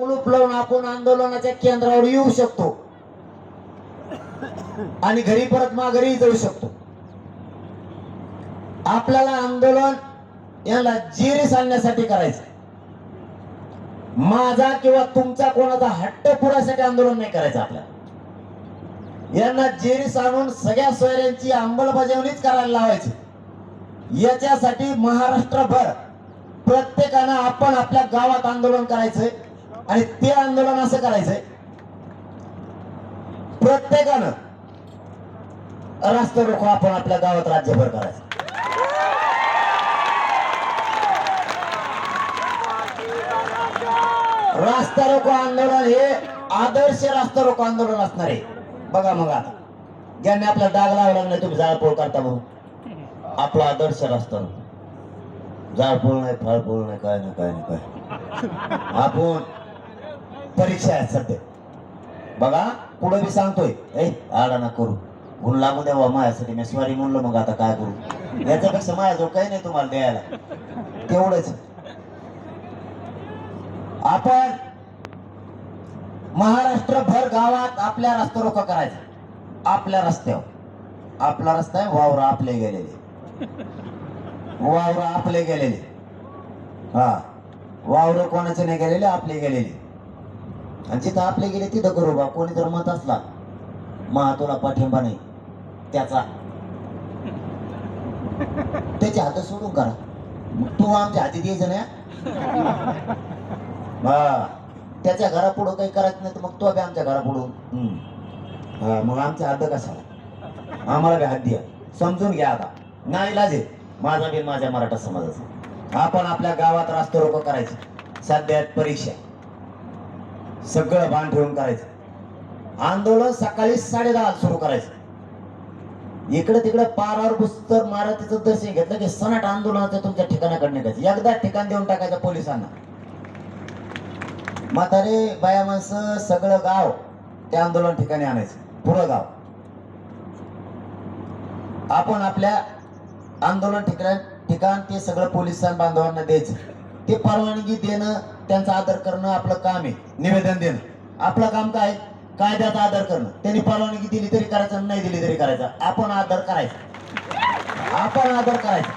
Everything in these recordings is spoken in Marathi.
कुलूप लावून आपण आंदोलनाच्या केंद्रावर येऊ शकतो. आणि घरी परत माघारी जाऊ शकतो. आपल्याला आंदोलन याला जिरीस आणण्यासाठी करायचं. माझा किंवा तुमचा कोणाचा हट्ट पुरासाठी आंदोलन नाही करायचं आपल्याला. यांना जेरीस आणून सगळ्या सोयऱ्यांची अंमलबजावणीच करायला लावायची. याच्यासाठी महाराष्ट्रभर प्रत्येकानं आपण आपल्या गावात आंदोलन करायचंय आणि ते आंदोलन असं करायचंय. प्रत्येकानं रास्ता रोखो आपण आपल्या गावात राज्यभर करायचं. रास्ता रोको आंदोलन हे आदर्श रास्ता रोको आंदोलन असणार आहे. बघा मग आता. ज्यांनी आपला डाग लावला नाही तुम्ही जाळपोळ करता भाऊ आपला आदर्श रस्ता जाळपोळ नाही फळपोळ नाही काय नाही काय नाही काय आपण परीक्षा आहेत सध्या. बघा पुढे मी सांगतोय. ए आडा ना करू. गुण लागू द्यावा माझ्यासाठी मी स्वारी म्हणलो मग आता काय करू? याच्यापेक्षा माझ्याजवळ काही नाही तुम्हाला द्यायला. तेवढंच. आपण महाराष्ट्रभर गावात आपल्या रस्ता रोका करायचा. आपल्या रस्त्यावर. आपला रस्ता आहे वावर आपले गेलेले. वावर आपले गेलेले. हा. वावर कोणाचे नाही गेलेले आपले गेलेले. आणि जिथं आपले गेले तिथं करू बा कोणी जर मत असला महातोला पाठिंबा नाही. त्याचा. त्याच्या हात सोडून करा. मग तू आमच्या हाती द्यायचं नाही हा. त्याच्या घरापुढं काही करायचं नाही तर मग तो बी आमच्या घरापुढून हा मग आमच्या हात कसा आम्हाला बी हात द्या. समजून घ्या आता. नाही लाजे. माझा बी माझ्या मराठा समाजाचा. आपण आपल्या गावात रास्त रोप करायचं. सध्यात परीक्षा. सगळं भान ठेवून करायचं. आंदोलन सकाळी साडे दहा सुरू करायचं. इकडे तिकडे पारावर पुस्तक मारुतीचं दर्शन घेतलं की सनाट आंदोलनाचं तुमच्या ठिकाणाकडे निघायचं. एकदा ठिकाण देऊन टाकायचं पोलिसांना. म्हातारे बाया माणसं सगळं गाव त्या आंदोलन ठिकाणी आणायचं. पुरं गाव. आपण आपल्या आंदोलन ठिकाण ठिकाण ते सगळं पोलिसां बांधवांना द्यायचं. ते परवानगी देणं त्यांचा आदर करणं आपलं काम आहे. निवेदन देणं. आपलं काम काय? कायद्याचा आदर करणं. त्यांनी परवानगी दिली तरी करायचं नाही दिली तरी करायचं. आपण आदर करायचा. आपण आदर करायचा.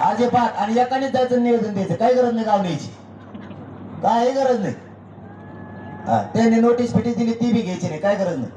अजिबात. आणि एकाने जायचं निवेदन द्यायचं. काही गरज नाही गाव न्यायची. काय गरज नाही. त्यांनी नोटीस पेटी दिली ती बी घ्यायची नाही. काय गरज नाही.